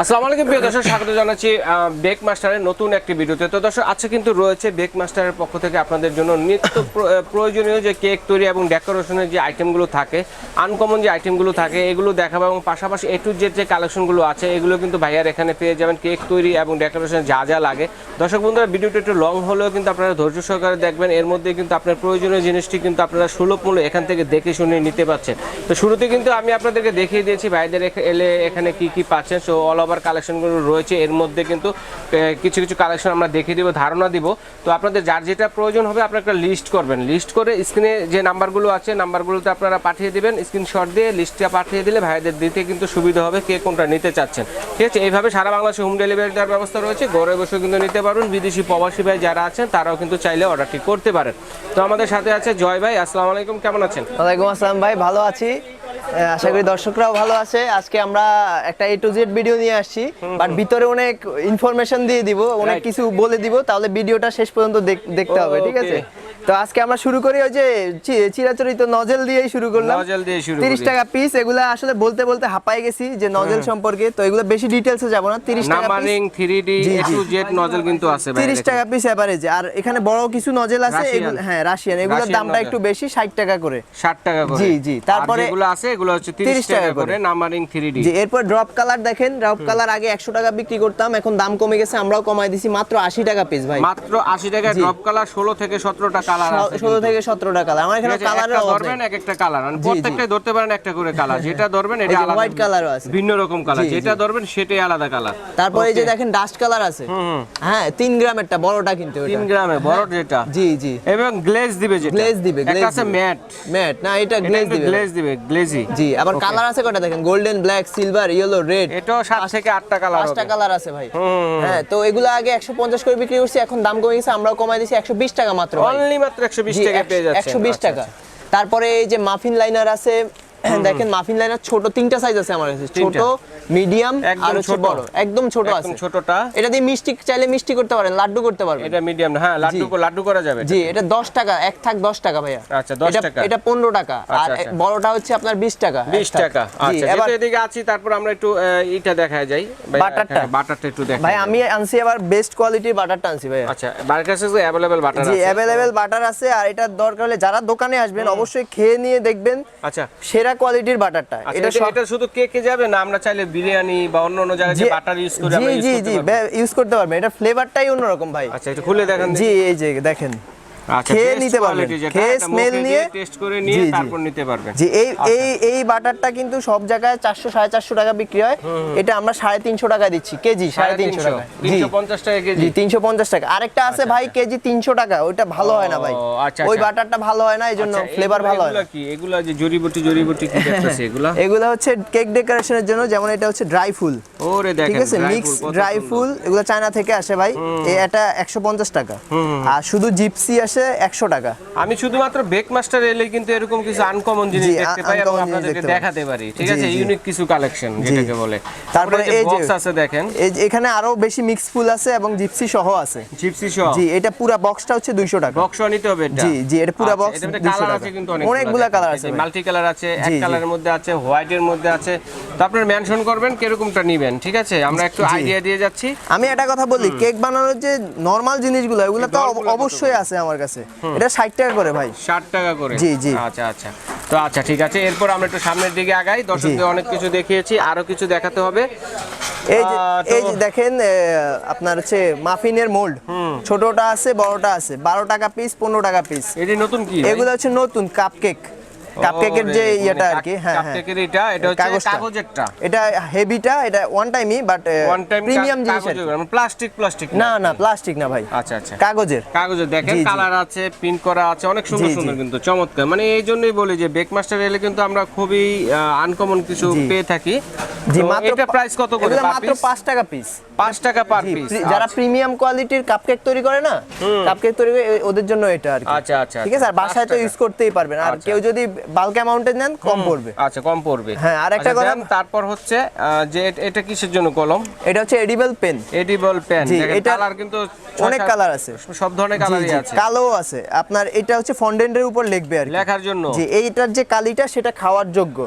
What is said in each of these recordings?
আসসালামু আলাইকুম, প্রিয় দর্শক, স্বাগত জানাচ্ছি বেক মাস্টারের নতুন একটি ভিডিওতে। তো দর্শক, আজকে কিন্তু রয়েছে বেক মাস্টারের পক্ষ থেকে আপনাদের জন্য নিত্য প্রয়োজনীয় যে কেক তৈরি এবং ডেকোরেশনের যে আইটেমগুলো থাকে, আনকমন যে আইটেমগুলো থাকে, এগুলো দেখাবো এবং পাশাপাশি এ টু জেড যে কালেকশনগুলো আছে, এগুলো কিন্তু ভাইয়ার এখানে পেয়ে যাবেন কেক তৈরি এবং ডেকোরেশন যা যা লাগে। দর্শক বন্ধুরা, ভিডিওটা একটু লং হলেও কিন্তু আপনারা ধৈর্য সহকারে দেখবেন, এর মধ্যে কিন্তু আপনার প্রয়োজনীয় জিনিসটি কিন্তু আপনারা সুলভ মূল্য এখান থেকে দেখে শুনে নিতে পারছেন। তো শুরুতে কিন্তু আমি আপনাদেরকে দেখিয়ে দিয়েছি, ভাইদের এলে এখানে কি কি পাচ্ছেন সো অল ওভার কালেকশনগুলো রয়েছে, এর মধ্যে কিন্তু কিছু কিছু কালেকশন আমরা দেখিয়ে দিব, ধারণা দিব। তো আপনাদের যার যেটা প্রয়োজন হবে আপনারা একটা লিস্ট করবেন। লিস্ট করে স্ক্রিনে যে নাম্বারগুলো আছে নাম্বারগুলোতে আপনারা পাঠিয়ে দিবেন স্ক্রিনশট দিয়ে লিস্টটা পাঠিয়ে দিলে ভাইদের দিতে কিন্তু সুবিধা হবে কে কোনটা নিতে চাচ্ছেন। ঠিক আছে? এইভাবে সারা বাংলাদেশে হোম ডেলিভারি দেওয়ার ব্যবস্থা রয়েছে। ঘরে বসে কিন্তু নিতে পারবেন বিদেশি প্রবাসী ভাই যারা আছেন, তারাও কিন্তু চাইলে অর্ডারটি করতে পারেন। তো আমাদের সাথে আছে জয় ভাই, আসসালামু আলাইকুম, কেমন আছেন? ওয়ালাইকুম আসসালাম ভাই, ভালো আছি। আশা করি দর্শকরাও ভালো আছে। আজকে আমরা একটা এ টু জেড ভিডিও নিয়ে আসছি। বাট ভিতরে অনেক ইনফরমেশন দিয়ে দিব অনেক কিছু বলে দিব তাহলে ভিডিওটা শেষ পর্যন্ত দেখতে হবে ঠিক আছে? তো আজকে আমরা শুরু করি ওই যে চিরাচরিত নজেল দিয়েই শুরু করলাম। নজল দিয়ে শুরু তিরিশ করি। টাকা পিস এগুলা আসলে বলতে বলতে হাঁপাই গেছি যে নজেল সম্পর্কে তো এগুলো বেশি ডিটেলসে যাব না। তিরিশ টাকা numbering three D G, A to Z nozzle কিন্তু আছে ভাই তিরিশ দেখেন। টাকা পিস এভারেজ আর এখানে বড় কিছু নজেল আছে এগুলো হ্যাঁ রাশিয়ান এগুলোর দামটা একটু বেশি ষাট টাকা করে। 60 টাকা করে। জি, জি। তারপরে- যেগুলো আছে এগুলো হচ্ছে 30 30 টাকা টাকা করে। নাম্বারিং 3D জি এরপর ড্রপ কালার দেখেন। ড্রপ কালার আগে একশো টাকা বিক্রি করতাম এখন দাম কমে গেছে আমরাও কমাই দিছি মাত্র আশি টাকা পিস ভাই। মাত্র 80 টাকা ড্রপ কালার 16 থেকে 17টা কালার আছে ষোলো থেকে সতেরোটা কালার আমার এখানে কালারের অভাব ধরবেন এক একটা কালার জি। প্রত্যেকটাই ধরতে পারেন একটা করে কালার যেটা ধরবেন এটা আলাদা white colour ও আছে। ভিন্ন রকম কালার। যেটা ধরবেন সেটাই আলাদা কালার তারপরে এই যে দেখেন ডাস্ট কালার আছে। হ্যাঁ তিন গ্রামেরটা বড়টা কিন্তু ওটা। 3 গ্রামে বড় যেটা। জি জি। এবং গ্লেজ দিবে যেটা। Glaze দিবে, একটা আছে ম্যাট ম্যাট না এটা গ্লেজ দিবে গ্লেজ দিবে গ্লেজি জি আবার কালার আছে কটা দেখেন? Golden black silver yellow red এটাও 7 থেকে 8টা কালার হবে। কালার আছে ভাই। হ্যাঁ তো এগুলো আগে একশো পঞ্চাশ করে বিক্রি করছি এখন দাম কমে গেছে আমরাও কমাই একশো বিশ টাকা মাত্র অনলি মাত্র 120 টাকা পেয়ে যাচ্ছে একশো বিশ টাকা। তারপরে এই যে মাফিন লাইনার আছে দেখেন মাফিন লাইনার ছোট তিনটা সাইজ আছে আমার কাছে। ছোট মিডিয়াম আর হচ্ছে। বড়। একদম ছোট আছে। ছোটটা। এটা দিয়ে মিষ্টি চাইলে মিষ্টি করতে পারেন লাড্ডু করতে পারবেন। এটা মিডিয়াম হ্যাঁ লাড্ডু লাড্ডু করা যাবে জি এটা। দশ টাকা এক থাক দশ টাকা ভাইয়া। আচ্ছা, 10 টাকা। এটা পনেরো টাকা। আর আচ্ছা, আচ্ছা। বড়টা হচ্ছে আপনার বিশ টাকা 20 টাকা। আচ্ছা এবার এদিকে আছি তারপর আমরা একটু ইটা দেখায় যাই। বাটারটা? হ্যাঁ, বাটারটা একটু দেখাই ভাই আমি আনছি বেস্ট কোয়ালিটির বাটারটা আনছি ভাইয়া। আচ্ছা বাটার কাছে অ্যাভেলেবল বাটার জি আছে। অ্যাভেলেবেল বাটার আছে আর এটা দরকার হলে যারা দোকানে আসবেন অবশ্যই খেয়ে নিয়ে দেখবেন। আচ্ছা। সেরা কোয়ালিটির বাটারটা। আচ্ছা এটা এটা শুধু কে কেকে যাবে? না আমরা চাইলে বিরিয়ানি বা অন্য অন্য জায়গায় যে বাটার ইউজ করে আমরা ইউজ করতে জি পারব। ইউজ করতে পারবেন এটা ফ্লেভারটাই অন্যরকম ভাই। আচ্ছা একটু খুলে দেখেন জি এই যে দেখেন। খেয়ে নিতে পারবেন। খেয়ে এটা নিয়ে- টেস্ট করে নিয়ে জি, জি। তারপর নিতে পারবেন। জি এই আচ্ছা। এই এই বাটারটা কিন্তু সব জায়গায় চারশো সাড়ে চারশো টাকা বিক্রি হয়। এটা আমরা সাড়ে তিনশো টাকা দিচ্ছি কেজি সাড়ে তিনশো টাকা জি। 350 টাকা কেজি। তিনশো পঞ্চাশ টাকা। আরেকটা আছে ভাই কেজি তিনশো টাকা। ওইটা ভালো হয় না ভাই। আচ্ছা, ওই আচ্ছা। বাটারটা ভালো হয় না এই জন্য আচ্ছা, ফ্লেভার ভালো হয় কি? এগুলা যে জড়িবুটি জড়িবুটি কি দেখতেছি? এগুলা? এগুলো হচ্ছে কেক ডেকোরেশনের জন্য যেমন এটা হচ্ছে ড্রাই ফুল ওরে দেখেন ঠিক আছে? Mix dry. ফুল এগুলো চায়না থেকে আসে ভাই। এটা একশো পঞ্চাশ টাকা। আর শুধু জিপসি আসে একশো টাকা। আমি শুধুমাত্র বেক মাস্টার এলে কিন্তু এরকম কিছু আনকমন জিনিস দেখতে পাই এবং আপনাদেরকে দেখাতে পারি ঠিক আছে? ইউনিক কিছু কালেকশন যেটাকে বলে। তারপরে এই যে বক্স আছে দেখেন। এই এখানে আরও বেশি মিক্স ফুল আছে এবং জিপসি সহ আছে। জিপসি সহ। জি এটা পুরো বক্সটা হচ্ছে দুইশো টাকা। বক্স নিতে হবে এটা। জি, জি, এটা পুরা মধ্যে 200 কালার টাকা। আছে কিন্তু অনেকগুলা colour আছে মাল্টি কালার আছে এক। কালারের মধ্যে আছে হোয়াইটের মধ্যে আছে। তো আপনার মেনশন করবেন কিরকমটা নিবেন ঠিক আছে? আমরা একটু আইডিয়া দিয়ে যাচ্ছি। আমি একটা কথা বলি কেক বানানোর যে নর্মাল জিনিসগুলো এগুলো তো অবশ্যই আছে আমার কাছে। এটা ষাট টাকা করে ভাই। ষাট টাকা করে? জি, জি। আচ্ছা আচ্ছা। তো আচ্ছা ঠিক আছে। এরপর আমরা একটু সামনের দিকে আগাই। দর্শকদের অনেক কিছু দেখিয়েছি আরও কিছু দেখাতে হবে। এই যে এই যে দেখেন আপনার হচ্ছে মাফিনের মোল্ড। ছোটটা আছে বড়টা আছে। বারো টাকা পিস পনেরো টাকা পিস এটি নতুন কি এগুলো হচ্ছে নতুন কাপ কেক কাপ কেকের যে ইয়েটা মানে আর কি হ্যাঁ হ্যাঁ। কাপকেকের এটা এটা হচ্ছে কাগজেরটা। এটা হেভিটা এটা ওয়ান টাইমই বাট ওয়ান টাইম প্রিমিয়াম জিনিস প্লাস্টিক প্লাস্টিক না? না প্লাস্টিক না ভাই। আচ্ছা আচ্ছা। কাগজের। কাগজের দেখেন। কালার আছে প্রিন্ট করা আছে অনেক সুন্দর। সুন্দর কিন্তু চমৎকার। মানে এই জন্যই বলি যে বেকমাস্টার এলে কিন্তু আমরা খুবই আনকমন কিছু পেয়ে থাকি। জি তো মাত্র এটা প্রাইস কত করে মাত্র piece? টাকা পিস পাঁচ টাকা পার পিস যারা প্রিমিয়াম কোয়ালিটির কাপকেক তৈরি করে না কাপকেক তৈরি করে ওদের জন্য এটা আর আচ্ছা, আচ্ছা, ঠিক আছে আর আচ্ছা, বাসায় তো ইউজ করতেই পারবেন। আর আচ্ছা। কেউ যদি বাল্ক অ্যামাউন্টে নেন কম পড়বে। আচ্ছা কম পড়বে। হ্যাঁ, আর একটা আচ্ছা, তারপর হচ্ছে যে এটা কিসের জন্য কলম? এটা হচ্ছে এডিবল পেন এডিবল পেন এটা কালার কিন্তু অনেক কালার আছে। সব ধরনের কালারই আছে। কালো আছে। আপনার এটা হচ্ছে ফন্ডেন্টের উপর লিখবে আর। লেখার জন্য। জি এইটার যে কালিটা সেটা খাওয়ার যোগ্য।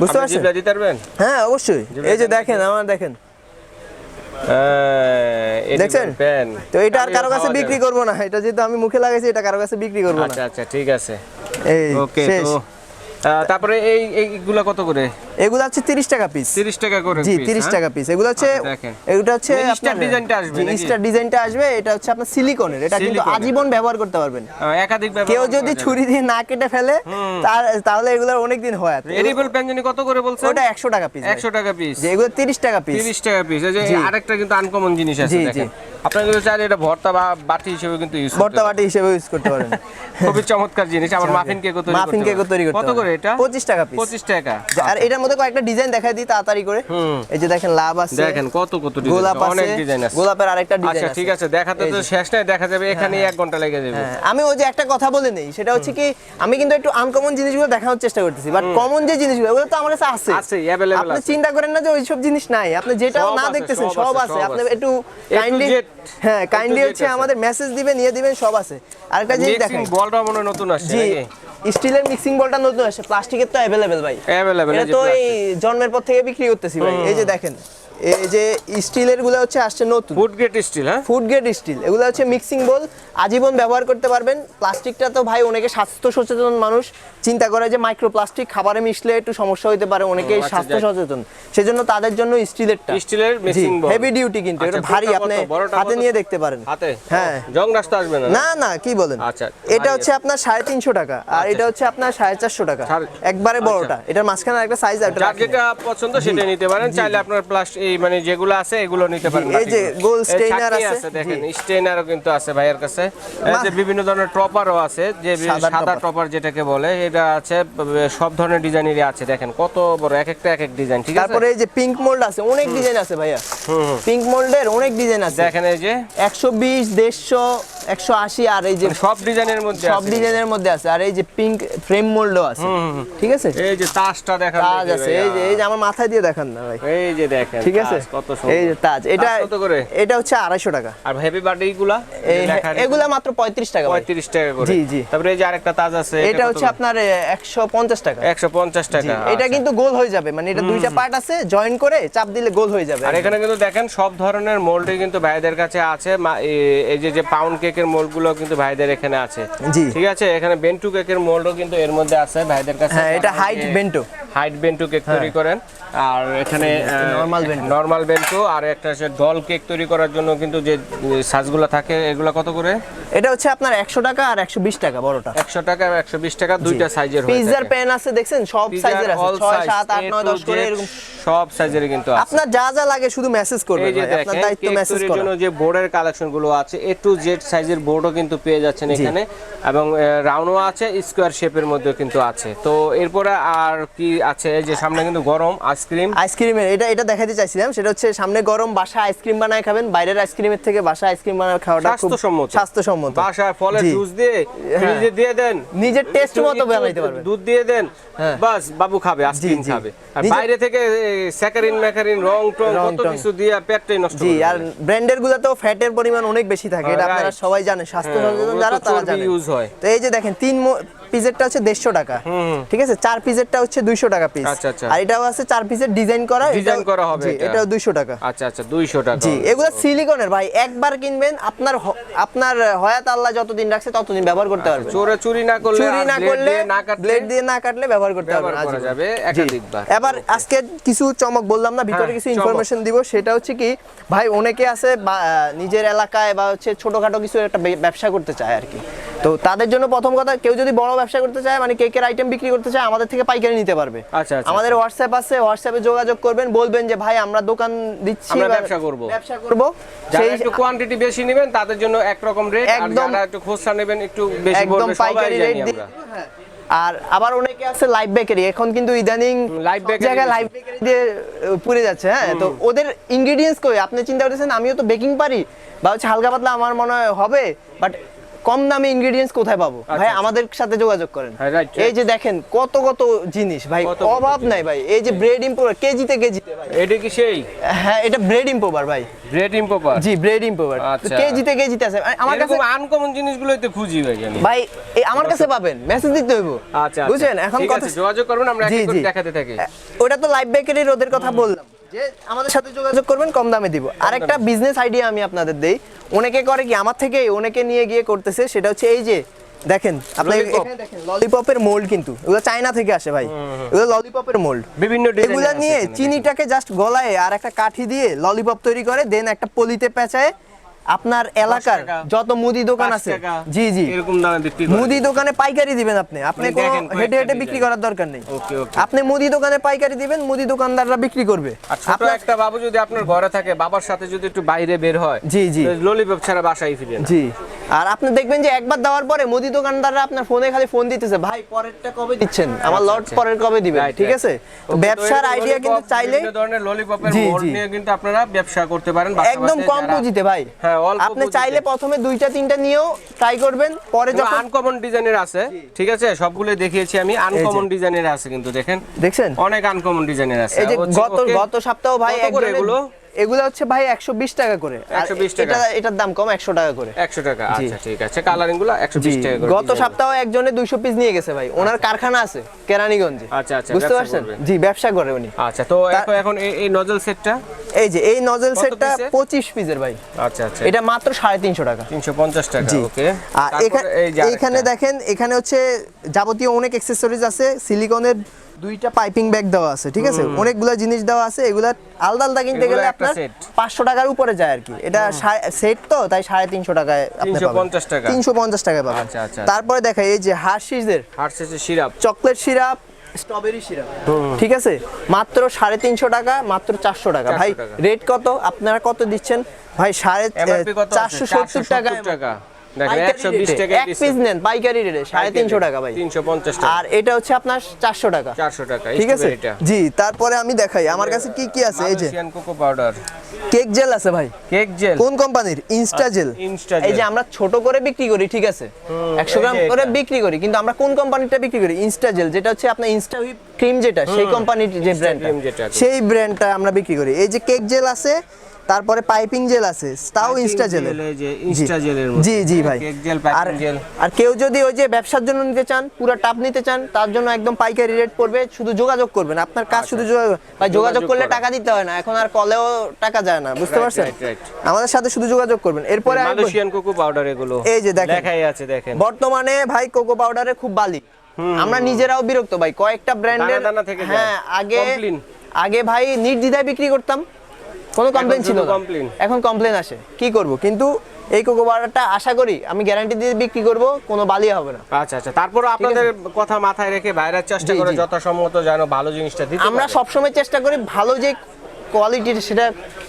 বুঝতে পারছেন? দিতে পারবেন হ্যাঁ অবশ্যই। এই যে দেখেন আমার দেখেন। দেখছেন? তো এটা আর কারও কাছে বিক্রি করব না। এটা যেহেতু আমি মুখে লাগাইছি এটা কারও কাছে বিক্রি করব না। আচ্ছা আচ্ছা ঠিক আছে। এই ওকে তো তারপরে এই এইগুলা কত করে? এগুলো হচ্ছে 30 টাকা পিস 30 টাকা করে জি piece, 30 হ্যাঁ? টাকা পিস এগুলো হচ্ছে আচ্ছা, এটা হচ্ছে মানে আপনার ডিজাইনটা আসবে স্টার ডিজাইনটা আসবে এটা হচ্ছে আপনার সিলিকনের। এটা কিন্তু আজীবন ব্যবহার করতে পারবেন। একাধিক ব্যবহার কেউ যদি ছুরি দিয়ে না কেটে ফেলে তাহলে এগুলোর অনেক দিন হয়। এডিবল পেন জানি কত করে বলছেন? ওটা 100 টাকা পিস 100 টাকা পিস যে এগুলো 30 টাকা পিস 30 টাকা পিস এই যে আরেকটা কিন্তু আনকমন জিনিস আছে। দেখেন। আপনারা কিন্তু চাইলে এটা ভর্তা বা বাটি হিসেবে কিন্তু ইউজ বর্তা বাটি হিসেবে ইউজ করতে পারেন। খুবই চমৎকার জিনিস। আবার মাফিন কেকও তৈরি মাফিন কেকও তৈরি করতে কত করে এটা? 25 টাকা পিস 25 টাকা। আর এটার মধ্যে কয়েকটা ডিজাইন দেখাই দিই তাড়াতাড়ি করে। এই যে দেখেন লাভ আছে দেখেন কত কত ডিজাইন গোলাপ অনেক আছে ডিজাইন আছে। গোলাপের আরেকটা ডিজাইন আচ্ছা ঠিক আছে দেখাতে তো। শেষ নাই দেখা যাবে এখানেই এক ঘণ্টা লেগে যাবে। হ্যাঁ, আমি ওই যে একটা কথা বলে নেই সেটা হচ্ছে কি আমি কিন্তু একটু আনকমন জিনিসগুলো দেখানোর চেষ্টা করতেছি বাট কমন যে জিনিসগুলো ওগুলো তো আমার কাছে আছে। আছে, available আপনি চিন্তা করেন না যে ওইসব জিনিস নাই আপনি যেটাও সব না দেখতেছেন সব আছে, আপনি একটু কাইন্ডলি হ্যাঁ কাইন্ডলি হচ্ছে আমাদের মেসেজ দিবেন নিয়ে দিবেন সব আছে। আরেকটা জিনিস দেখেন বলটা মনে নতুন আসছে জি। স্টিলের মিক্সিং বলটা নতুন আসে প্লাস্টিকের তো অ্যাভেলেবেল ভাই। অ্যাভেলেবেল এটা তো এই জন্মের পর থেকে বিক্রি করতেছি ভাই এই যে দেখেন। এই যে স্টিলেরগুলো হচ্ছে আসছে নতুন। ফুড গ্রেড স্টিল হ্যাঁ? ফুড গ্রেড স্টিল এগুলো হচ্ছে মিক্সিং বোল আজীবন ব্যবহার করতে পারবেন। প্লাস্টিকটা তো ভাই অনেকে স্বাস্থ্য সচেতন মানুষ চিন্তা করে যে মাইক্রো প্লাস্টিক খাবারে মিশলে একটু সমস্যা হতে পারে অনেকেই আচ্ছা, স্বাস্থ্য। সচেতন। সেজন্য তাদের জন্য স্টিলেরটা স্টিলের মিক্সিং বল হেভি ডিউটি কিন্তু এটা আচ্ছা, ভারী আপনি হাতে নিয়ে দেখতে পারেন। হাতে? হ্যাঁ। জং রাস্তা আসবে না না? না কি বলেন? আচ্ছা, এটা হচ্ছে আপনার সাড়ে তিনশো টাকা আর আচ্ছা। এটা হচ্ছে আপনার সাড়ে চারশো টাকা। একবারে বড়টা। এটার মাঝখানে একটা সাইজ যার যেটা পছন্দ সেটা নিতে পারেন। চাইলে আপনার প্লাস এই মানে যেগুলো আছে এগুলো নিতে পারেন এই যে গোল স্টেইনার আছে, দেখেন স্টেইনারও কিন্তু আছে ভাইয়ের কাছে। এই যে বিভিন্ন ধরনের টপারও আছে যে সাদা টপার যেটাকে বলে এটা আছে সব ধরনের ডিজাইনেরই আছে দেখেন কত বড় এক একটা এক এক ডিজাইন ঠিক আছে? তারপরে এই যে পিঙ্ক মোল্ড আছে অনেক ডিজাইন আছে ভাইয়া। পিঙ্ক মোল্ডের অনেক ডিজাইন আছে। দেখেন এই যে। একশো বিশ দেড়শো একশো আশি আর এই যে মানে সব ডিজাইনের মধ্যে সব ডিজাইনের মধ্যে আছে আর এই যে পিঙ্ক ফ্রেম মোল্ডও আছে। ঠিক আছে? এই যে তাজটা দেখান দেখি আছে। এই যে এই যে আমার মাথায় দিয়ে দেখান না ভাই। এই যে দেখেন ঠিক আছে? এই যে তাজ এটা কত করে? এটা হচ্ছে আড়াইশো টাকা। আর হেভি বার্থডে গুলা এগুলা মাত্র পঁয়ত্রিশ টাকা 35 টাকা করে। জি, জি। তারপরে এই যে আরেকটা তাজ আছে এটা হচ্ছে আপনার একশো পঞ্চাশ টাকা। 150 টাকা এটা আচ্ছা। কিন্তু গোল হয়ে যাবে মানে এটা দুইটা পার্ট আছে জয়েন করে চাপ দিলে গোল হয়ে যাবে। আর এখানে কিন্তু দেখেন সব ধরনের মোল্ডই কিন্তু ভাইদের কাছে আছে এই যে যে পাউন্ড কেকের মোল্ডগুলো কিন্তু ভাইদের এখানে আছে। জি। ঠিক আছে? এখানে বেন্টু কেকের মোল্ডও কিন্তু এর মধ্যে আছে ভাইদের কাছে হ্যাঁ এটা height bento height bento cake তৈরি করেন। আর এখানে normal bento। নরমাল বেন্টু আর একটা আছে ডল কেক তৈরি করার জন্য কিন্তু যে সাজগুলো থাকে এগুলো কত করে? এটা হচ্ছে আপনার একশো টাকা আর একশো বিশ টাকা বড়টা। একশো টাকা আর একশো বিশ টাকা দুইটা সাইজের হয়ে পিৎজার থাকে। পেন আছে দেখছেন? সব সাইজের আছে। all ছয় size, সাত আট A নয় to দশ করে এরকম। সব সাইজের কিন্তু আছে। আপনার যা যা লাগে শুধু মেসেজ করবেন আপনার দায়িত্ব মেসেজ তৈরির করা। জন্য যে বোর্ডের কালেকশনগুলো আছে এ টু জেড সাইজের বোর্ডও কিন্তু পেয়ে যাচ্ছেন এখানে। এবং রাউন্ডও আছে স্কোয়ার শেপের মধ্যে কিন্তু আছে। তো এরপরে আর কি আছে এই যে সামনে কিন্তু গরম আইসক্রিম। আইসক্রিমের এটা এটা দেখাতে চাইছিলাম সেটা হচ্ছে সামনে গরম বাসা আইসক্রিম বানায় খাবেন বাইরের আইসক্রিমের থেকে বাসা আইসক্রিম বানায় খাওয়াটা খুব স্বাস্থ্যসম্মত। স্বাস্থ্যসম্মত। বাসায় ফলের জুস দিয়ে ফ্রিজে দিয়ে দেন। নিজের টেস্ট মতো বানাইতে পারবেন। দুধ দিয়ে দেন হ্যাঁ। বাস বাবু খাবে আইসক্রিম খাবে। আর বাইরে থেকে স্যাকারিন ম্যাকারিন রং টং কত কিছু দিয়ে পেটটাই নষ্ট জি আর। ব্র্যান্ডের গুলোতেও ফ্যাটের পরিমাণ অনেক বেশি থাকে এটা আপনারা সবাই জানেন স্বাস্থ্য হ্যাঁ, সচেতন যারা তারা জানেন। হয়। তো এই যে দেখেন তিন পিসেরটা হচ্ছে দেড়শো টাকা। ঠিক আছে? চার পিসেরটা হচ্ছে দুইশো টাকা পিস আচ্ছা, আচ্ছা। আর এটাও আছে চার পিসের ডিজাইন করা এটাও- করা হবে এটা। এটাও দুইশো টাকা। আচ্ছা আচ্ছা দুইশো টাকা জি এগুলো সিলিকনের ভাই একবার কিনবেন আপনার আপনার হয়াত আল্লাহ যতদিন রাখছে ততদিন ব্যবহার করতে পারবেন। চোরে চুরি না করলে চুরি না করলে ব্লেড দিয়ে না কাটলে ব্যবহার করতে পারবেন। যাবে একাধিকবার। এবার আজকে কিছু চমক বললাম না ভিতরে হ্যাঁ, কিছু ইনফরমেশন দিব। সেটা হচ্ছে কি ভাই অনেকে আছে নিজের এলাকায় বা হচ্ছে ছোটখাটো কিছু একটা ব্যবসা করতে চায় আর কি। তো তাদের জন্য প্রথম কথা কেউ যদি বড় ব্যবসা করতে চায় মানে কেকের আইটেম বিক্রি করতে চায় আমাদের থেকে পাইকারি নিতে পারবে। আচ্ছা, আচ্ছা। আমাদের হোয়াটসঅ্যাপ আছে হোয়াটসঅ্যাপে যোগাযোগ করবেন বলবেন যে ভাই আমরা দোকান দিচ্ছি আমরা ব্যবসা করব। ব্যবসা করব। যারা একটু কোয়ান্টিটি বেশি নেবেন তাদের জন্য একরকম রেট আর যারা একটু খুচরা নেবেন একটু বেশি একদম পাইকারি রেট আমরা। আর আবার অনেকে আছে লাইভ বেকারি এখন কিন্তু ইদানিং live bakery জায়গায় লাইভ বেকারি দিয়ে পুড়ে যাচ্ছে হ্যাঁ? তো ওদের ইনগ্রেডিয়েন্টস কই? আপনি চিন্তা করতেছেন আমিও তো বেকিং পারি বা হচ্ছে হালকা পাতলা আমার মনে হয় হবে বাট কম দামে ইনগ্রেডিয়েন্টস কোথায় পাবো? ভাই আচ্ছা। আমাদের সাথে যোগাযোগ করেন। হ্যাঁ, এই যে দেখেন কত কত জিনিস ভাই অভাব নাই ভাই। এই যে ব্রেড ইম্পোভার কেজিতে কেজিতে ভাই। এটা কি সেই? হ্যাঁ এটা ব্রেড ইম্পোভার ভাই। গ্রেট ইম্পোপার জি ব্রেড ইম্পোভার আচ্ছা। কেজিতে কেজিতে আছে। আমার কাছে আনকমন জিনিসগুলোই তো খুঁজি ভাই ভাই এই আমার কাছে পাবেন। মেসেজ দিতে হইব। আচ্ছা বুঝছেন? এখন কথা যোগাযোগ করবেন আমরা এক। দেখাতে থাকি। ওটা তো লাইভ বেকারির রোদের কথা বললাম। যে আমাদের সাথে যোগাযোগ করবেন কম দামে দিব। আরেকটা বিজনেস আইডিয়া আমি আপনাদের দেই। অনেকে করে কি আমার থেকে অনেকে নিয়ে গিয়ে করতেছে সেটা হচ্ছে এই যে দেখেন আপনি দেখেন ললিপপের মোল্ড কিন্তু এগুলো চায়না থেকে আসে ভাই। এগুলো ললিপপের মোল্ড বিভিন্ন এগুলো নিয়ে চিনিটাকে জাস্ট গলায় আর একটা কাঠি দিয়ে ললিপপ তৈরি করে দেন একটা পলিতে পেঁচায় আপনার এলাকার যত মুদি দোকান আছে জি জি এরকম দামে বিক্রি মুদি দোকানে পাইকারি দিবেন আপনি। আপনি কোনো হেঁটে হেঁটে বিক্রি করার দরকার নেই। ওকে ওকে। আপনি মুদি দোকানে পাইকারি দিবেন মুদি দোকানদাররা বিক্রি করবে। আর আপনার- একটা বাবু যদি আপনার ঘরে থাকে বাবার সাথে যদি একটু বাইরে বের হয় জি, জি। ললিপপ ছাড়া বাসায় ফিরে জি। আর আপনি দেখবেন যে একবার দেওয়ার পরে মুদি দোকানদাররা আপনার ফোনে খালি ফোন দিতেছে ভাই পরেরটা কবে দিচ্ছেন? আমার লট আচ্ছা। পরের কবে দিবেন? ঠিক আছে? তো ব্যবসার আইডিয়া কিন্তু lollipop, চাইলে ধরনের ললিপপের জি। নিয়ে কিন্তু আপনারা ব্যবসা করতে পারেন একদম কম পুঁজিতে ভাই। হ্যাঁ আপনি চাইলে প্রথমে দুইটা তিনটা নিয়েও ট্রাই করবেন পরে যখন আনকমন ডিজাইনের আছে ঠিক আছে? সবগুলো দেখিয়েছি আমি। আনকমন ডিজাইনের আছে কিন্তু দেখেন? দেখছেন? অনেক আনকমন ডিজাইনের আছে। এই যে গত গত সপ্তাহ ভাই একজনের- এগুলো? হচ্ছে ভাই একশো বিশ টাকা করে। 120 টাকা। এটা এটার দাম কম একশো টাকা করে। 100 টাকা আচ্ছা ঠিক আছে। কালারিংগুলো 120 টাকা করে গত সপ্তাহে একজনে দুইশো পিস নিয়ে গেছে ভাই। ওনার কারখানা আছে কেরানীগঞ্জে। আচ্ছা, আচ্ছা, বুঝতে পারছেন? জি ব্যবসা করে উনি। আচ্ছা তো এখন এই- নজল সেটটা এই যে এই নজল সেটটা piece-এর? পঁচিশ পিসের ভাই। আচ্ছা আচ্ছা। এটা মাত্র সাড়ে তিনশো টাকা। 350 টাকা ওকে। আর এখানে দেখেন এখানে হচ্ছে যাবতীয় অনেক অ্যাক্সেসরিজ আছে। সিলিকনের দুইটা পাইপিং ব্যাগ দেওয়া আছে ঠিক আছে? অনেকগুলো জিনিস দেওয়া আছে এগুলা আলাদা আলাদা কিনতে গেলে আপনার। পাঁচশো টাকার উপরে যায় আর কি। এটা সেট তো তাই সাড়ে তিনশো টাকায় আপনি 350 টাকা। তিনশো পঞ্চাশ টাকায় পাবেন। আচ্ছা, আচ্ছা। তারপরে দেখা এই যে হার্শিজের হার্সেসের সিরাপ। চকলেট সিরাপ স্ট্রবেরি সিরাপ ঠিক আছে? মাত্র সাড়ে তিনশো টাকা মাত্র চারশো টাকা। ভাই রেট কত? আপনারা কত দিচ্ছেন? ভাই সাড়ে চারশো সত্তর টাকা। টাকা দেখেন পাইকারি 120 রেটে। টাকা এক পিস নেন পাইকারি রেটে সাড়ে তিনশো টাকা ভাই। 350 টাকা। আর এটা হচ্ছে আপনার চারশো টাকা। 400 টাকা ঠিক আছে? জি তারপরে আমি দেখাই আমার কাছে কি কি আছে এই যে। Cocoa powder. কেক জেল আছে ভাই। Cake gel. কোন কোম্পানির? Insta gel. এই যে আমরা ছোট করে বিক্রি করি ঠিক আছে? একশো এই গ্রাম করে বিক্রি করি কিন্তু আমরা কোন কোম্পানিটা বিক্রি করি? ইনস্টা জেল যেটা হচ্ছে আপনার ইনস্টা হুইপ ক্রিম যেটা সেই কোম্পানির যে ব্র্যান্ডটা কি। সেই ব্র্যান্ডটা আমরা বিক্রি করি। এই যে কেক জেল আছে তারপরে পাইপিং জেল আছে তাও ইনস্টা জেল। জি। জি ভাই। আর আর কেউ যদি ওই যে ব্যবসার জন্য নিতে চান পুরো টাপ নিতে চান তার জন্য একদম পাইকারি রেট পড়বে শুধু যোগাযোগ করবেন। আপনার কাজ শুধু যোগাযোগ ভাই যোগাযোগ যোগাযোগ করলে টাকা দিতে হয় না এখন আর কলেও টাকা যায় না বুঝতে পারছেন. আমাদের সাথে শুধু যোগাযোগ করবেন। এরপরে মালয়েশিয়ান কোকো পাউডার এগুলো এই যে দেখেন। দেখাই আছে দেখেন। বর্তমানে ভাই কোকো পাউডারে খুব বালি। আমরা নিজেরাও বিরক্ত ভাই। কয়েকটা ব্র্যান্ডের। হ্যাঁ আগে আগে ভাই নির্দ্বিধায় বিক্রি করতাম। কোনো কমপ্লেন ছিল কমপ্লেন এখন কমপ্লেন আসে। কি করব? কিন্তু এই কোকো পাউডারটা আশা করি আমি গ্যারান্টি দিয়ে বিক্রি করব কোনো বালি হবে না। আচ্ছা আচ্ছা। তারপরও আপনাদের কথা মাথায় রেখে বাইরের চেষ্টা করে। যথাসম্মত যেন ভালো জিনিসটা দিতে আমরা। সবসময় চেষ্টা করি ভালো যে কোয়ালিটির সেটা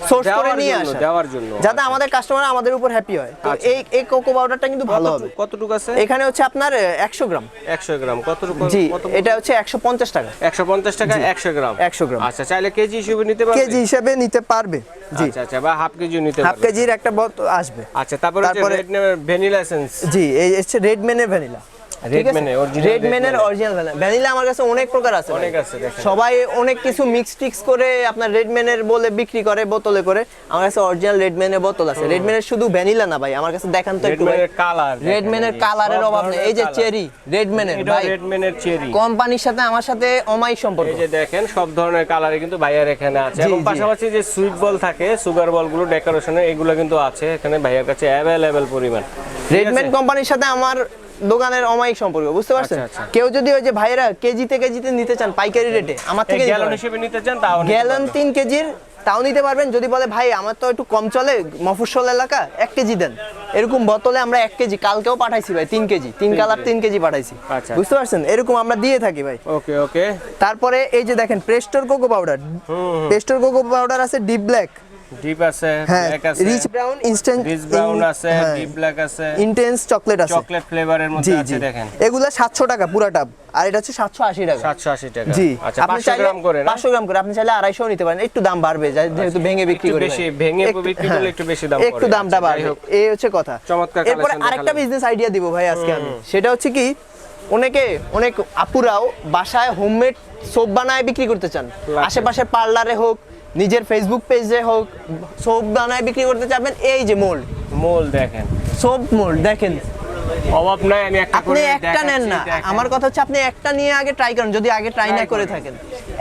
সোর্স করে নিয়ে আসা। দেওয়ার জন্য। যাতে আমাদের কাস্টমার আমাদের উপর হ্যাপি হয়। তো আচ্ছা। এই এই কোকো পাউডারটা কিন্তু ভালো হবে। কতটুকু- আছে? এখানে হচ্ছে আপনার একশো গ্রাম। 100 গ্রাম। কতটুকু জি এটা হচ্ছে একশো পঞ্চাশ টাকা। 150 টাকা 100 গ্রাম। 100 গ্রাম। আচ্ছা চাইলে কেজি হিসেবে নিতে পারবে? কেজি হিসাবে নিতে পারবে জি। আচ্ছা আচ্ছা বা হাফ কেজি নিতে হাফ কেজির একটা আসবে। আচ্ছা তারপরে তারপরে- রেড ভ্যানিলা এসেন্স জি এই হচ্ছে রেড মেনের ভ্যানিলা Redman এর, original রেড মেনের Redman এর। অরিজিনাল ভ্যানিলা ভ্যানিলা আমার কাছে অনেক প্রকার আছে অনেক আছে, সবাই অনেক কিছু মিক্স টিক্স করে আপনার রেড বলে বিক্রি করে বোতলে করে। আমার কাছে অরিজিনাল রেড বোতল আছে। রেড শুধু ভ্যানিলা না ভাই আমার কাছে দেখান তো একটু ভাই। রেডম্যানের কালার রেড মেনের কালারের অভাব নেই। এই যে চেরি রেড ভাই। রেডম্যানের চেরি কোম্পানির সাথে আমার সাথে অমায়িক সম্পর্ক। এই যে দেখেন সব ধরনের কালারে কিন্তু ভাইয়ার এখানে আছে। এবং পাশাপাশি যে সুইট বল থাকে সুগার বলগুলো ডেকোরেশনে এগুলো কিন্তু আছে। এখানে ভাইয়ার কাছে অ্যাভেলেবেল পরিমাণ। রেডম্যান কোম্পানির সাথে আমার দোকানের অমায়িক সম্পর্ক বুঝতে পারছেন? আচ্ছা, আচ্ছা। কেউ যদি ওই যে ভাইরা কেজিতে কেজিতে নিতে চান পাইকারি রেটে আমার থেকে গ্যালন হিসেবে নিতে চান তাও গ্যালন। তিন কেজির তাও নিতে পারবেন। যদি বলে ভাই আমার তো একটু কম চলে মফস্বল এলাকা এক কেজি দেন। এরকম বোতলে আমরা এক কেজি কালকেও পাঠাইছি ভাই তিন কেজি তিন কালার তিন কেজি পাঠাইছি। আচ্ছা। বুঝতে পারছেন? এরকম আমরা দিয়ে থাকি ভাই। ওকে ওকে। তারপরে এই যে দেখেন প্রেস্টোর কোকো পাউডার প্রেস্টোর কোকো পাউডার আছে ডিপ ব্ল্যাক ডিপ আছে ব্ল্যাক আছে rich brown instant rich brown আছে ডিপ ব্ল্যাক আছে ইন্টেন্স চকলেট আছে। চকলেট ফ্লেভারের মধ্যে আছে দেখেন। এগুলা সাতশো টাকা পুরা টাব। আর এটা হচ্ছে সাতশো আশি টাকা। 780 টাকা। জি। আচ্ছা 500 গ্রাম করে না? পাঁচশো গ্রাম করে। আপনি চাইলে আড়াইশো নিতে পারেন। একটু দাম বাড়বে যেহেতু ভেঙে বিক্রি করি বেশি, ভেঙে বিক্রি করলে একটু বেশি দাম একটু দামটা আচ্ছা, বাড়বে। এই হচ্ছে কথা। চমৎকার এরপরে আরেকটা বিজনেস আইডিয়া দিব ভাই আজকে আমি। সেটা হচ্ছে কি অনেকে অনেক আপুরাও বাসায় হোমমেড সোপ বানায় বিক্রি করতে চান। আচ্ছা। আশেপাশে পার্লারে হোক নিজের ফেসবুক পেজে হোক সোপ দানায় বিক্রি করতে চাবেন এই যে মোল্ড মোল দেখেন। সোপ মোল্ড দেখেন। অভাব নাই আমি একটা আপনি একটা নেন না। আমার কথা হচ্ছে আপনি একটা নিয়ে আগে ট্রাই করেন যদি আগে ট্রাই না করে থাকেন।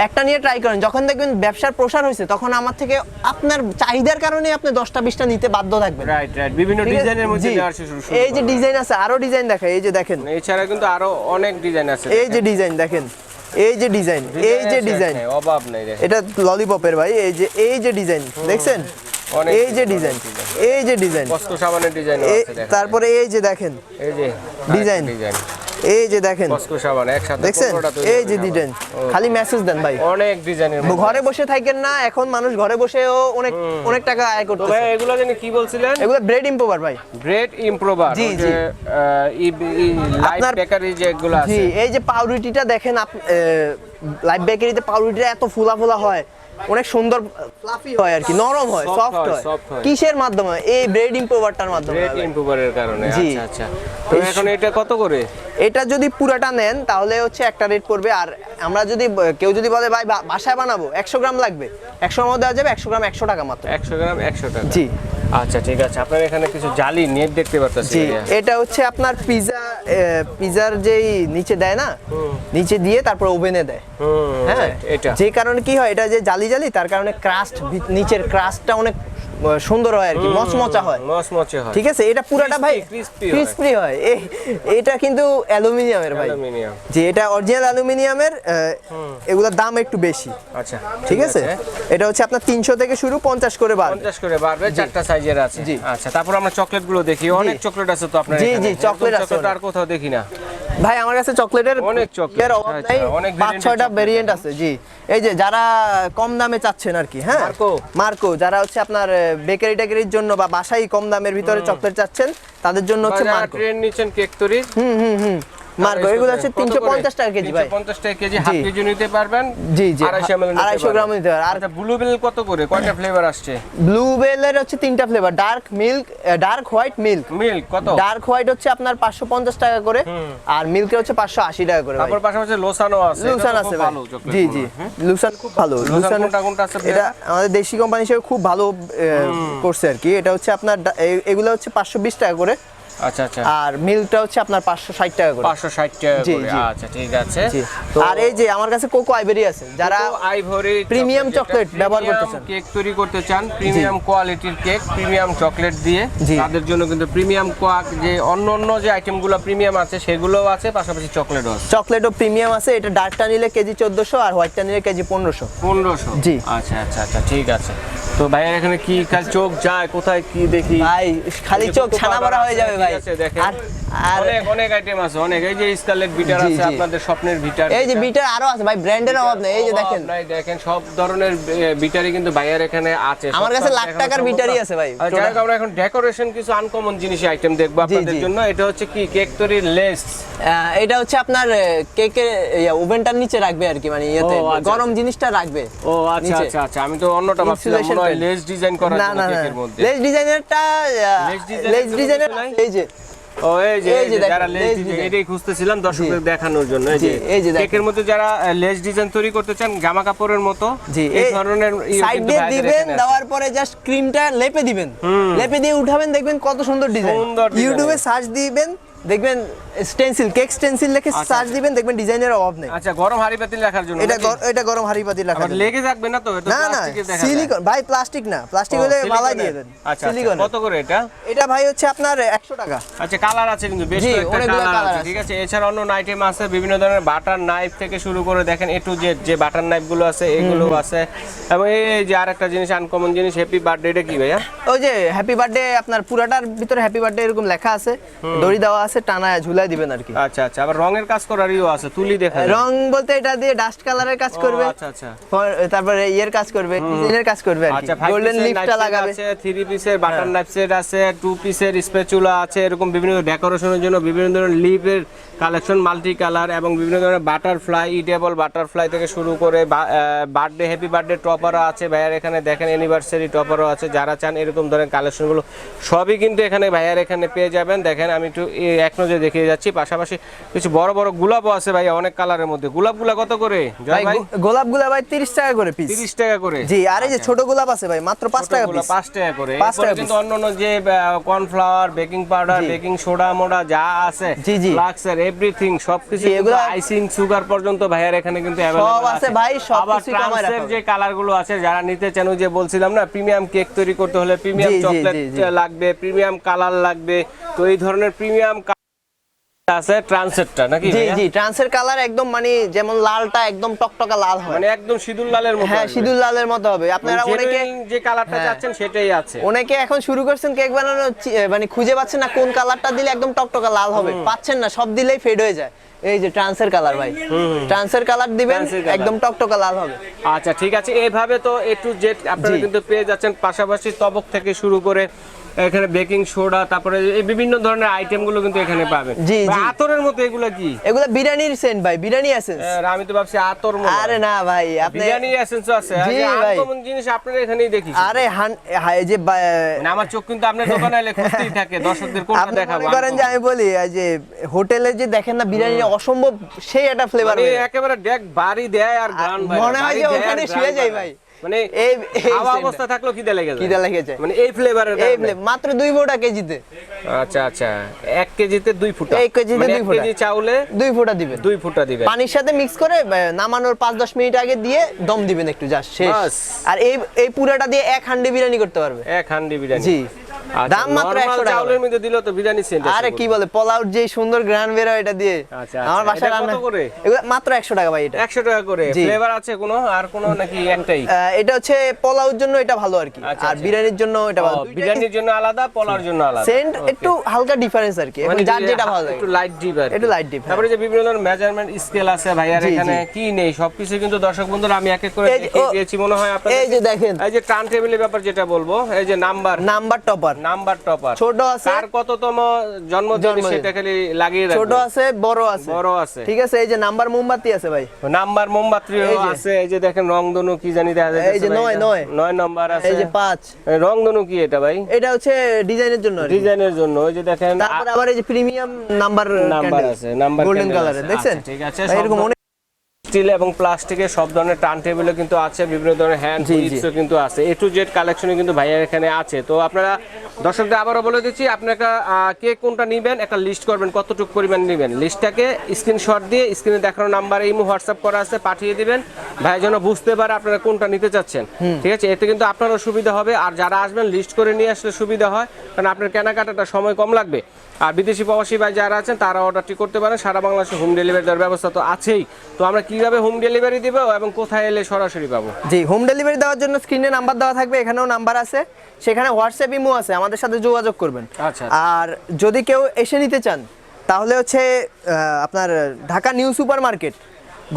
একটা নিয়ে ট্রাই করেন যখন দেখবেন ব্যবসার প্রসার হয়েছে তখন আমার থেকে আপনার চাহিদার কারণে আপনি দশটা বিশটা নিতে বাধ্য থাকবেন। রাইট রাইট বিভিন্ন ডিজাইনের মধ্যে এই যে ডিজাইন আছে আরও ডিজাইন দেখা এই যে দেখেন। এছাড়া কিন্তু আরও অনেক ডিজাইন আছে এই যে ডিজাইন দেখেন। এই যে ডিজাইন এই যে ডিজাইন। অভাব নাই এটা ললিপপের ভাই এই যে এই যে ডিজাইন দেখছেন? এই যে ডিজাইন এই যে ডিজাইন। সাবানের ডিজাইন তারপরে এই যে দেখেন এই যে ডিজাইন। ডিজাইন। এই যে দেখেন। দেখছেন? এই যে ডিজাইন খালি মেসেজ দেন ভাই। অনেক ডিজাইনের ঘরে বসে থাকেন না এখন মানুষ ঘরে বসেও অনেক অনেক টাকা আয় তো করতেছে। ভাই এগুলো জানি কি বলছিলেন? এগুলো ব্রেড ইম্পোভার ভাই। ব্রেড ইমপ্রোভার জি, জি। লাইফ আপনার- বেকারি যেগুলো আছে। জি এই যে পাউরুটিটা দেখেন লাইভ বেকারিতে পাউরুটিটা এত ফুলা ফুলা হয়। অনেক সুন্দর ফ্লাফি হয় আর কি নরম হয় সফট হয়। কিসের মাধ্যমে? এই ব্রেড ইম্পোভারটার মাধ্যমে ব্রেড ইমপ্রুভারের কারণে। আচ্ছা আচ্ছা। তো এখন এটা কত করে? এটা যদি পুরাটা নেন তাহলে হচ্ছে একটা রেট পড়বে। আর আমরা যদি কেউ যদি বলে ভাই বাসায় বানাবো? একশো গ্রাম লাগবে? একশোর মধ্যে দেওয়া যাবে একশো গ্রাম একশো টাকা মাত্র। একশো গ্রাম একশো টাকা। জি। আচ্ছা ঠিক আছে। আপনার এখানে কিছু জালি নেট দেখতে পারতেছি এটা হচ্ছে আপনার পিজা পিজার যেই নিচে দেয় না নিচে দিয়ে তারপর ওভেনে দেয়। হ্যাঁ? এটা। যে কারণে কি হয় এটা যে জালি জালি তার কারণে ক্রাস্ট নিচের ক্রাস্টটা অনেক সুন্দর হয় আর কি মচমচা হয়। মচমচে হয়। ঠিক আছে? এটা পুরাটা ভাই crispy হয়। ক্রিস্পি এটা কিন্তু অ্যালুমিনিয়ামের ভাই। অ্যালুমিনিয়াম। যে এটা অরিজিনাল অ্যালুমিনিয়ামের এগুলোর দাম একটু বেশি। আচ্ছা ঠিক আছে? এটা হচ্ছে আপনার তিনশো থেকে শুরু পঞ্চাশ করে বাড়বে। পঞ্চাশ করে বাড়বে চারটা সাইজের আছে। জি। আচ্ছা তারপর আমরা চকলেটগুলো দেখি অনেক চকলেট আছে তো আপনার জি, জি, চকলেট আছে আর কোথাও দেখি না। ভাই আমার কাছে চকলেটের অনেক নাই। অনেক পাঁচ variant-এর ছয়টা chocolate ভেরিয়েন্ট আছে জি। এই যে যারা কম দামে চাচ্ছেন আর কি হ্যাঁ? মার্কো? মার্কো যারা হচ্ছে আপনার বেকারি টেকারির জন্য বা বাসায় কম দামের ভিতরে চকলেট চাচ্ছেন তাদের জন্য হচ্ছে মার্কো। ট্রেন নিচ্ছেন কেক তৈরি হুম হুম হুম। মার্কো এগুলো হচ্ছে তিনশো পঞ্চাশ টাকা কেজি ভাই। টাকা কেজি হাফ কেজি নিতে পারবেন। জি জি। আড়াইশো ml নিতে পারবেন। আর আচ্ছা ব্লু বেল কত করে? কয়টা ফ্লেভার আসছে? ব্লু বেলের হচ্ছে তিনটা flavour dark milk dark white milk milk কত? ডার্ক হোয়াইট হচ্ছে আপনার পাঁচশো পঞ্চাশ টাকা করে আর মিল্কের হচ্ছে পাঁচশো আশি টাকা করে। তারপর পাশাপাশি লোসানো আছে। লুসান আছে ভালো জি জি? লুসান খুব ভালো। লুসান কোনটা কোনটা আছে এটা আমাদের দেশি কোম্পানি হিসেবে খুব ভালো করছে আর কি। এটা হচ্ছে আপনার এগুলো হচ্ছে পাঁচশো বিশ টাকা করে। আচ্ছা আচ্ছা। আর মিল্কটা হচ্ছে আপনার পাঁচশো ষাট টাকা করে। পাঁচশো ষাট টাকা জি, করে আচ্ছা ঠিক আছে। আর এই যে আমার কাছে কোকো আইবেরি আছে যারা আইভরি premium chocolate ব্যবহার করতে চান। কেক তৈরি করতে চান প্রিমিয়াম কোয়ালিটির কেক প্রিমিয়াম চকলেট দিয়ে। তাদের জন্য কিন্তু প্রিমিয়াম কোয়াক যে অন্য অন্য যে আইটেমগুলো প্রিমিয়াম আছে সেগুলোও আছে পাশাপাশি চকলেটও আছে। চকলেটও প্রিমিয়াম আছে এটা ডার্কটা নিলে কেজি চোদ্দশো আর হোয়াইটটা নিলে কেজি পনেরোশো। পনেরোশো। জি। আচ্ছা আচ্ছা আচ্ছা ঠিক আছে। তো ভাইয়া এখানে কি কাল চোখ যায়? কোথায় কি দেখি? ভাই খালি চোখ ছানা ভরা হয়ে যাবে ভাই। আর আর অনেক অনেক আইটেম আছে অনেক। এই যে স্কারলেট বিটার আছে আপনাদের স্বপ্নের বিটার এই যে বিটার আরও আছে ভাই ব্র্যান্ডের অভাব নেই। এই যে দেখেন। নাই দেখেন সব ধরনের বিটারই কিন্তু ভাইয়ার এখানে আছে। আমার কাছে লাখ টাকার বিটারই আছে ভাই। যাই হোক, আমরা এখন ডেকোরেশন কিছু আনকমন জিনিস আইটেম দেখব আপনাদের জন্য। এটা হচ্ছে কি? কেক তৈরির লেস এটা হচ্ছে আপনার কেকের ওভেনটার নিচে রাখবে আর কি মানে ইয়েতে। আচ্ছা। গরম জিনিসটা রাখবে ও আচ্ছা আচ্ছা আচ্ছা। আমি তো অন্যটা ভাবছিলাম Fan। লেস ডিজাইন করার না না লেজ ডিজাইনারটা কোনো ডিজাইনার এই যে। ও এই যে যারা লেস। এটাই খুঁজতেছিলাম দর্শকদের দেখানোর জন্য। এই যে এই যে কেকের মধ্যে যারা লেস ডিজাইন তৈরি করতে চান জামা কাপড়ের মতো এই ধরনের ইয়ে সাইড দিয়ে দিবেন দেওয়ার পরে জাস্ট ক্রিমটা লেপে দিবেন। লেপে দিয়ে উঠাবেন দেখবেন কত সুন্দর ডিজাইন ইউটিউবে সার্চ দিবেন দেখবেন স্টেনসিল কেক স্টেনসিল লিখে সার্চ দিবেন দেখবেন ডিজাইনের অভাব নেই। আচ্ছা গরম হাড়ি পাতিল রাখার জন্য এটা এটা গরম হাড়ি পাতিল রাখা আবার যাবে। লেগে থাকবে না তো? এটা না না। সিলিকন ভাই প্লাস্টিক না। প্লাস্টিক হলে মালাই দিয়ে দেন আচ্ছা আচ্ছা। সিলিকন কত করে এটা? এটা ভাই হচ্ছে আপনার একশো টাকা। আচ্ছা কালার আছে কিন্তু বেশ কয়েকটা কালার আছে আছে। ঠিক আছে? এছাড়া অন্য আইটেম আছে বিভিন্ন ধরনের বাটার নাইফ থেকে শুরু করে দেখেন এ টু জেড যে বাটার নাইফগুলো আছে এগুলো আছে। এবং এই যে আরেকটা জিনিস আনকমন জিনিস হ্যাপি বার্থডে এটা কি ভাইয়া? ওই যে হ্যাপি বার্থডে আপনার পুরাটার ভিতরে হ্যাপি বার্থডে এরকম লেখা আছে। দড়ি দেওয়া আছে টানায় ঝুলাই দিবেন আর কি। আচ্ছা আচ্ছা আবার রঙের কাজ করারও আছে তুলি দেখা। রং বলতে এটা দিয়ে ডাস্ট কালারের কাজ করবে। আচ্ছা আচ্ছা। তারপরে ইয়ের কাজ করবে ডিজাইনের কাজ করবে আচ্ছা গোল্ডেন লিফটটা লাগাবে। আছে থ্রি পিসের বাটার নাইফ সেট আছে টু পিসের স্পেচুলা আছে এরকম বিভিন্ন ডেকোরেশনের জন্য বিভিন্ন ধরনের লিপের কালেকশন মাল্টি কালার এবং বিভিন্ন ধরনের বাটারফ্লাই ইটেবল বাটারফ্লাই থেকে শুরু করে বার্থডে হ্যাপি বার্থডে টপারও আছে। ভাইয়ার এখানে দেখেন অ্যানিভার্সারি টপারও আছে। যারা চান এরকম ধরনের কালেকশনগুলো সবই কিন্তু এখানে ভাইয়ার এখানে পেয়ে যাবেন। দেখেন আমি একটু এক নজরে দেখিয়ে যাচ্ছি। পাশাপাশি কিছু বড় বড় গোলাপও আছে ভাইয়া অনেক কালারের মধ্যে। গোলাপগুলা কত করে? ভাই ভাই। গোলাপগুলা ভাই তিরিশ টাকা করে পিস তিরিশ টাকা করে? জি আর এই যে ছোট গোলাপ আছে ভাই মাত্র পাঁচ টাকা পিস পাঁচ টাকা করে। পাঁচ এরপরে টাকা কিন্তু অন্যান্য যে cornflour baking powder baking soda মোডা যা আছে জি, জি। ফ্লাক্সের এভরিথিং সবকিছু এগুলো- আইসিং সুগার পর্যন্ত ভাইয়ার এখানে কিন্তু সব আছে ভাই, সব কিছুই কমায় রাখা যে কালারগুলো আছে যারা নিতে চান যে বলছিলাম না প্রিমিয়াম কেক তৈরি করতে হলে প্রিমিয়াম চকলেট। লাগবে প্রিমিয়াম কালার লাগবে। তো এই ধরনের প্রিমিয়াম আছে ট্রান্সেটটা নাকি জি জি ট্রান্সের কালার একদম মানে যেমন লালটা একদম টকটকা লাল হয়। মানে একদম সিঁদুর লালের মতো হ্যাঁ। সিঁদুর লালের মতো হবে। আপনারা মানে অনেকে যে কালারটা হ্যাঁ। চাচ্ছেন সেটাই আছে। অনেকে এখন শুরু করছেন কেক বানানো মানে খুঁজে পাচ্ছেন না কোন কালারটা দিলে একদম টকটকা লাল হবে। পাচ্ছেন না সব দিলেই ফেড হয়ে যায়। এই যে ট্রান্সের কালার ভাই। ট্রান্সের কালার দিবেন। একদম টকটকা লাল হবে। আচ্ছা ঠিক আছে। এইভাবে তো এ টু জেড আপনারা কিন্তু পেয়ে যাচ্ছেন। পাশাপাশি তবক থেকে শুরু করে এখানে বেকিং সোডা তারপরে এই বিভিন্ন ধরনের আইটেমগুলো কিন্তু এখানে পাবেন। জি, আতরের মতো এগুলো কি? এগুলো বিরিয়ানির সেন্ট ভাই বিরিয়ানি এসেন্স আমি তো ভাবছি আতর মনে আরে না ভাই আপনি বিরিয়ানি এসেন্স আছে। জি, ভাই। আনকমন জিনিস আপনারা এখানেই দেখি আরে হান এই যে মানে আমার চোখ কিন্তু আপনার দোকানে এলে খুঁজতেই থাকে। দর্শকদের কোনটা আপনি দেখাবো? মনে করেন যে আমি বলি এই যে হোটেলে যে দেখেন না বিরিয়ানি অসম্ভব সেই একটা ফ্লেভার মানে একেবারে ডেক বাড়ি দেয় আর গান ভাই মনে হয় যে ওখানে শুয়ে যাই ভাই। মানে এই-। অবস্থা থাকলেও খিদে লেগে যায়। খিদে লেগে যায়। মানে এই ফ্লেভারের এই মাত্র দুই ফোঁটা কেজিতে। আচ্ছা আচ্ছা। এক কেজিতে দুই ফুটা। এক কেজিতে মানে দুই এক ফুটা। কেজি চাউলে দুই ফোঁটা দিবেন। দুই ফুটা দিবেন। পানির সাথে মিক্স করে নামানোর পাঁচ দশ মিনিট আগে দিয়ে দম দিবেন একটু জাস্ট শেষ। আর এই এই পুরাটা দিয়ে এক হান্ডি বিরিয়ানি করতে পারবে। এক হান্ডি বিরিয়ানি। জি। আচ্ছা, দাম মাত্র normal 100 টাকা। চাউলের মধ্যে তো বিরিয়ানি সেন্ট আরে কি বলে পোলাউট যে সুন্দর গ্রান বের হয় এটা দিয়ে। আচ্ছা, আমার আচ্ছা। এটা কত রান্না করে? মাত্র একশো টাকা ভাই এটা। একশো টাকা করে। ফ্লেভার আছে কোনো? আর কোনো নাকি একটাই? এটা হচ্ছে পোলাওর জন্য এটা ভালো আর কি। আর। বিরিয়ানির জন্য এটা ভালো। বিরিয়ানির জন্য আলাদা পোলার জন্য আলাদা। সেন্ট একটু হালকা ডিফারেন্স আর কি। মানে যার যেটা ভালো লাগে। একটু লাইট ডিপ আর একটু deep, হ্যাঁ। তারপরে যে বিভিন্ন ধরনের মেজারমেন্ট স্কেল আছে ভাইয়ার জি, এখানে কি নেই? সবকিছু কিন্তু দর্শক বন্ধুরা আমি এক এক করে এই দেখিয়ে দিয়েছি মনে হয় আপনাদের এই যে দেখেন। এই যে টার্ন টেবিলের ব্যাপার যেটা বলব এই যে number number topper number topper. ছোট আছে। কার কততম জন্মদিন। সেটা খালি লাগিয়ে ছোট আছে বড় আছে। বড় আছে। ঠিক আছে এই যে নাম্বার মোমবাতি আছে ভাই। নাম্বার মোমবাতি আছে এই যে দেখেন রংধনু কি জানি দেখা যাচ্ছে এই যে ভাই নয়, এটা? নয়। নয় নাম্বার আছে। এই যে পাঁচ। এই রংধনু কি এটা ভাই? এটা হচ্ছে ডিজাইনের জন্য আর। ডিজাইনের জন্য ওই যে দেখেন তারপরে আবার এই যে প্রিমিয়াম নাম্বার নাম্বার আছে নাম্বার গোল্ডেন কালারের দেখছেন? ঠিক আছে এরকম স্টিল এবং প্লাস্টিকের সব ধরনের টার্ন টেবিলও কিন্তু আছে বিভিন্ন ধরনের হ্যান্ড। হুইলসও কিন্তু আছে। এ টু জেড কালেকশনে কিন্তু ভাইয়ার এখানে আছে। তো আপনারা দর্শকদের আবারও বলে দিচ্ছি আপনারা কে কোনটা নেবেন একটা লিস্ট করবেন কতটুকু পরিমাণ নেবেন। লিস্টটাকে স্ক্রিনশট দিয়ে স্ক্রিনে দেখানো নাম্বারে ইমো হোয়াটসঅ্যাপ করা আছে পাঠিয়ে দিবেন। ভাই যেন বুঝতে পারে আপনারা কোনটা নিতে চাচ্ছেন। ঠিক আছে? এতে কিন্তু আপনারও সুবিধা হবে। আর যারা আসবেন লিস্ট করে নিয়ে আসলে সুবিধা হয়। কারণ আপনার কেনাকাটাটা সময় কম লাগবে। আর বিদেশি প্রবাসী ভাই যারা আছেন তারা অর্ডারটি করতে পারেন। সারা বাংলাদেশে হোম ডেলিভারি দেওয়ার ব্যবস্থা তো আছেই। তো আমরা কীভাবে হোম ডেলিভারি দিব এবং কোথায় এলে সরাসরি পাবো? জি হোম ডেলিভারি দেওয়ার জন্য স্ক্রিনে নাম্বার দেওয়া থাকবে এখানেও নাম্বার আছে। সেখানে হোয়াটসঅ্যাপ ইমো আছে আমাদের সাথে যোগাযোগ করবেন। আচ্ছা। আর যদি কেউ এসে নিতে চান তাহলে হচ্ছে আপনার ঢাকা নিউ সুপার মার্কেট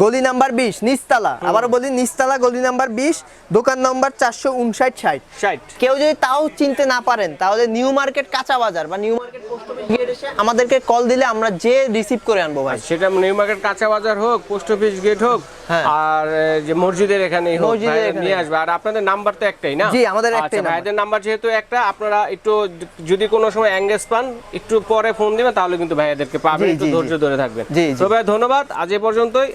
গলি নাম্বার বিশ নিচতলা। আবারও বলি নিচতলা গলি নাম্বার বিশ দোকান নম্বর চারশো উনষাট ষাট। ষাট। কেউ যদি তাও চিনতে না পারেন তাহলে নিউ মার্কেট কাঁচা বাজার বা new market post office gate এসে আমাদেরকে কল দিলে আমরা যে রিসিভ করে আনব ভাই। সেটা নিউ মার্কেট কাঁচা বাজার হোক পোস্ট অফিস গেট হোক হ্যাঁ। আর যে মসজিদের এখানেই হোক এখানে। নিয়ে আসবে। আর আপনাদের নাম্বার তো একটাই না? জি, আমাদের একটাই আচ্ছা, নাম্বার। ভাইদের নাম্বার যেহেতু একটা আপনারা একটু যদি কোনো সময় এঙ্গেজ পান একটু পরে ফোন দিবেন তাহলে কিন্তু ভাইয়াদেরকে পাবেন। একটু। ধৈর্য ধরে থাকবেন। তো ভাই ধন্যবাদ। আজ এ পর্যন্তই।